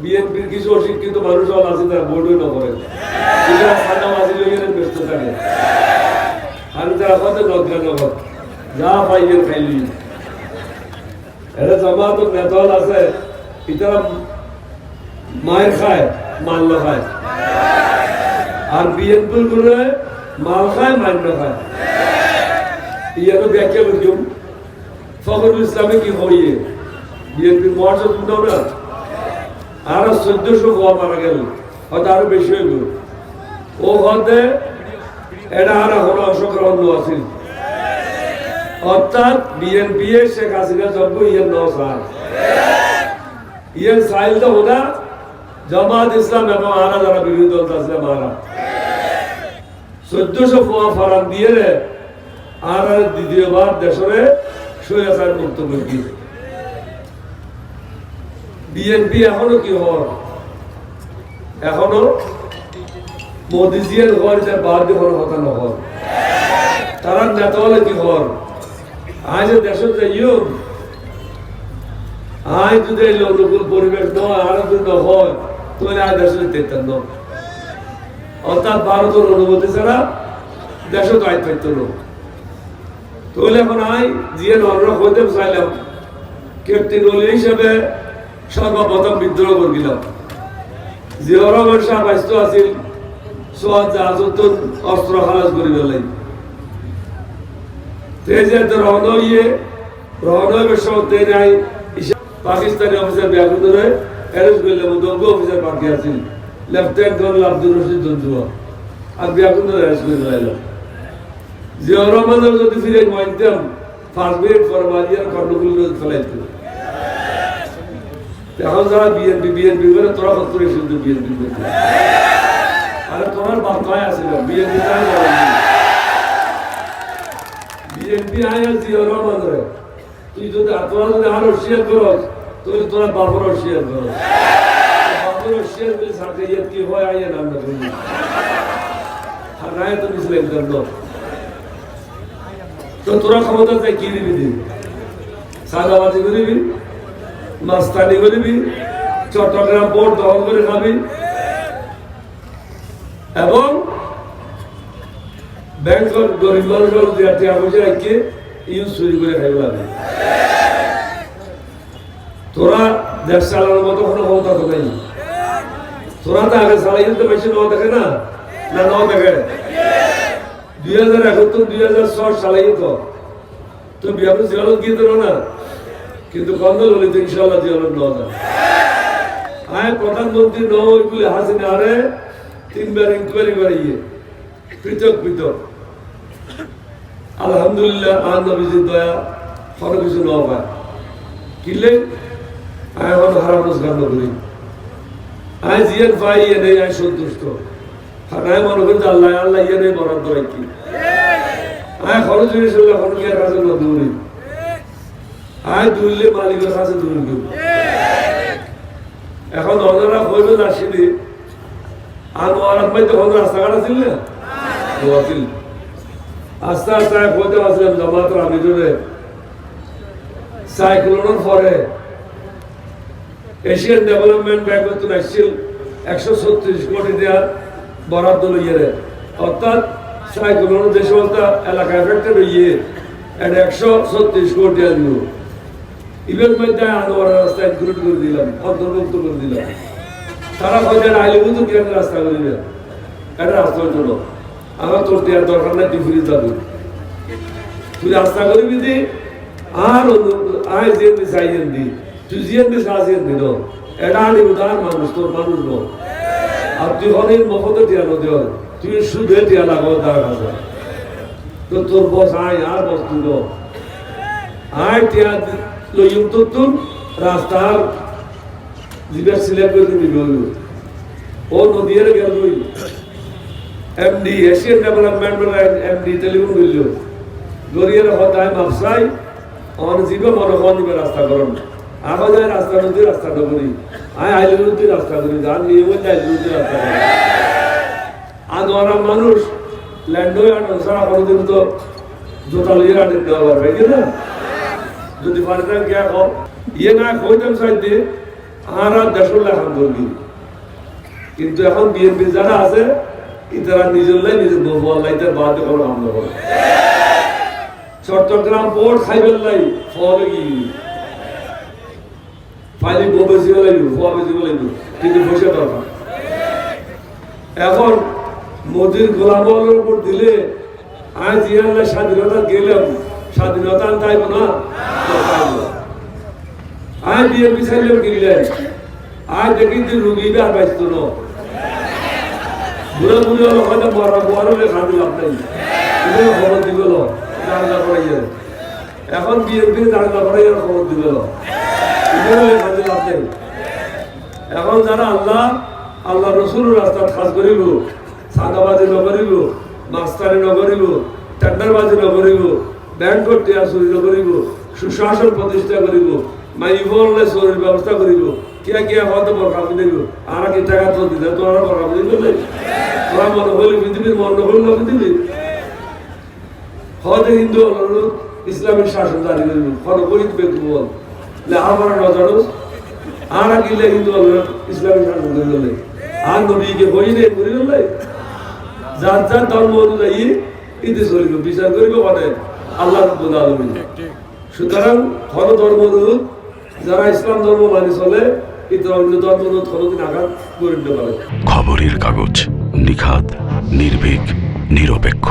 বিএনপির কিছু অশিক্ষিত মানুষ হল আছে তারা ভোটই না খানা ব্যস্ত থাকে। আর তারা কত নদগা নগদ যা খাইলি। আছে, ইতারা মায়ের খায় মাল না খায়। আর বিএনপিরগুলো মাল খায়, মান্য খায়। ইয়ানো ব্যাখ্যা করছুম ফখরুল ইসলামে কি হইয়ে? বিএনপির মহাসচিব না আরও চোদ্দশো গোয়া মারা গেল। হয়তো আরও বেশি হইল ও হতে এটা আর এখন অংশগ্রহণ আছিল অর্থাৎ বিএনপি শেখ হাসিনা জন্ম ইয়ের ন সাল। ইয়ের সাইল তো জামাত ইসলাম এবং আরা যারা বিরোধী দল আছে মারা চোদ্দশো দিয়ে আর দ্বিতীয়বার দেশরে স্বৈরাচার মুক্ত করে বিএনপি এখনও কি হর এখনও মোদিজিয়ার ঘর যে দিয়ে কোনো কথা নহর তারা নেতা হলে কি হর আজ দেশের যে ইউন আজ যদি এই অনুকূল পরিবেশ নয় আর যদি নহয় তাহলে আজ দেশের দেখতেন অর্থাৎ ভারতের অনুমতি ছাড়া দেশে দায়িত্ব পাইত লোক তাহলে এখন আই জিয়ে নরক হইতে চাইলাম। ক্যাপ্টেন হিসেবে সর্বপ্রথম বিদ্রোহ শাহ ব্যস্ত আছিল সোয়াদ জাহাজতুন অস্ত্র খালাস করি পেলাই রহন ইয়ে রহন নাই পাকিস্তানি অফিসার ধরে অ্যারেস্ট করলে দঙ্গ অফিসার বাকি আছিল। আব্দুল রশিদ জঞ্জুয়া। আর ধরে অ্যারেস্ট করে লাইলাম জিয়া রহমানের যদি ফিরে ফার্স্ট মারিয়ার কর্ণগুলো ফেলাইতো এখন যারা বিএনপি বিএনপি করে তোরা কত শুধু বিএনপি করতে আরে তোমার বার্তায় আছে বিএনপি বিএনপি আয় আর তুই যদি তোরা যদি আরও শেয়ার করস, তাহলে তোরা বাবর শেয়ার করস। শেয়ার করলে সাথে ইয়ে কি হয় আইয়ে নাম না তুমি আর নাই তো তোরা ক্ষমতা চাই কি দিবি দিবি সাদাবাজি করিবি মাস্তানি করিবি, চট্টগ্রাম পোর্ট দখল করে খাবি। এবং ব্যাংকর গরিব মানুষের টাকা পয়সা রাখিয়ে ইউজ চুরি করে খাইব লাগে তোরা দেশ চালানোর মতো কোনো ক্ষমতা তো নেই। তোরা তো আগে চালাই তো বেশি ন দেখে না? না ন দেখে দুই হাজার একাত্তর, দুই হাজার ছয় সালাই তো। তো বিয়াপুর জিয়ালত গিয়ে তো না? কিন্তু কন্দল হলে তো ইনশাল্লাহ জিয়ালত নেওয়া যায় আয় প্রধানমন্ত্রী ন ওই বলে হাসিনা আরে, তিনবার ইনকোয়ারি করাইয়ে পৃথক পৃথক। আলহামদুলিল্লাহ, আর নবীজির দয়া কোনো কিছু ন পায় কিনলে আয় এখন হারানোস গান করি আয় জিয়ান পাই ইয়ে নেই, আয় সন্তুষ্ট। হানায় মনে করি আল্লাহ আল্লাহ ইয়ে নেই বরাদ্দ রাখি আয় খরচ হলে খরচ গিয়ে কাছে না দৌড়ি আয় দৌড়লে মালিকের কাছে দৌড়ি এখন অনারা হইবে আসিনি আর ভাই তখন রাস্তাঘাট না? আস্তে আসলাম সাইক্লোনের পরে এশিয়ান ডেভেলপমেন্ট ব্যাংক তো আসছিল একশো ছত্রিশ কোটি দেওয়ার বরাদ্দ লইয়ে অর্থাৎ সাইক্লোনের যে সমস্ত এলাকা এফেক্টেড হইয়ে একশো ছত্রিশ কোটি দেওয়া দিব ইভেন্ট মধ্যে আনোয়ার রাস্তা ইনক্লুড করে দিলাম অন্তর্ভুক্ত করে দিলাম। তারা কয়ে আইলে তো কেন রাস্তা করিবে এটা রাস্তা হইল আমার তোর দেওয়ার দরকার নাই, তুই ফিরে যাবি। তুই রাস্তা করবি দি আর আয় জিয়ান দিস আইয়েন দি তুই জিয়ান দিস আসিয়েন দি এটা আনি উদার মানুষ, তোর মানুষ ন আর তুই অনেক মফতে টিয়া নদী তুই সুদে টিয়া লাগো তার কাছে তো তোর বস আয়, আর বস তুই আয়, টিয়া রাস্তার করে ও নদীর গেল MD Asian development MD telephone করল গরিয়ের হতায় মাপসাই আমার মনে হওয়া দিবে রাস্তা করুন আবার যায় রাস্তা নদী, রাস্তা করি আয় আইলে নদী, রাস্তা করি যার নিয়ে বলছে আইলে নদী, রাস্তা করি আর ওরা মানুষ ল্যান্ড হয়ে আনো সারা কোনোদিন তো জোতা লিয়ে আনে দেওয়া পারবে না? যদি কম ইয়ে না কইতাম দিয়ে আর আর লেখান করবি কিন্তু এখন বিএনপি যারা আছে, ইতারা নিজের লাই নিজের বউ আল্লাহ বাদ করে হামলা করে। চট্টগ্রাম পোর্ট খাইবেন লাই ফলে কি ফাইলি বউ বেশি লাগবে ফোয়া বেশি লাগবে কিন্তু বসে দরকার। এখন মোদির গোলামের উপর দিলে আজ জিয়াল্লা স্বাধীনতা গেলাম, স্বাধীনতা আনতে আইব না তো পাইব না। আজ বিএনপি চাইলেও গিললেন আজ দেখি যে রুগী আর বাইত না বুড়া বুড়ি হয়তো মরা বড় হলে খাতে লাভ নাই। এগুলো খবর দিব দাঁড়া করাইয়া। এখন বিএনপি দাঁড়া করাইয়া খবর দিব খাতে লাভ নেই। এখন যারা আল্লাহ আল্লাহ রসুল রাস্তা খাস করিব, সাদাবাজি নকরিব মাস্তারি নকরিব টেন্ডারবাজি নকরিব ব্যাংক করতে চুরি নকরিব সুশাসন প্রতিষ্ঠা করিব ব্যবস্থা করিব। কিয়া কিয়া হয়তো বরখা দিব আর কি টাকা তো দিলে? তোরা বরখা দিব তোরা মনে হইলে পৃথিবীর মন হইল না পৃথিবী। হয়তো হিন্দু অনুরোধ ইসলামিক শাসন জারি করিব। ফলো করি দিবে বল। আমার নজরস আর হিন্দু ইসলামিক শাসন আর নবীকে যার যার ধর্ম অনুযায়ী ইতি চলিব, বিচার করিব আল্লাহ সুতরাং ধর্ম ধর্ম অনুরোধ যারা ইসলাম ধর্ম মানি চলে খবরের কাগজ নিখাত নির্ভীক নিরপেক্ষ।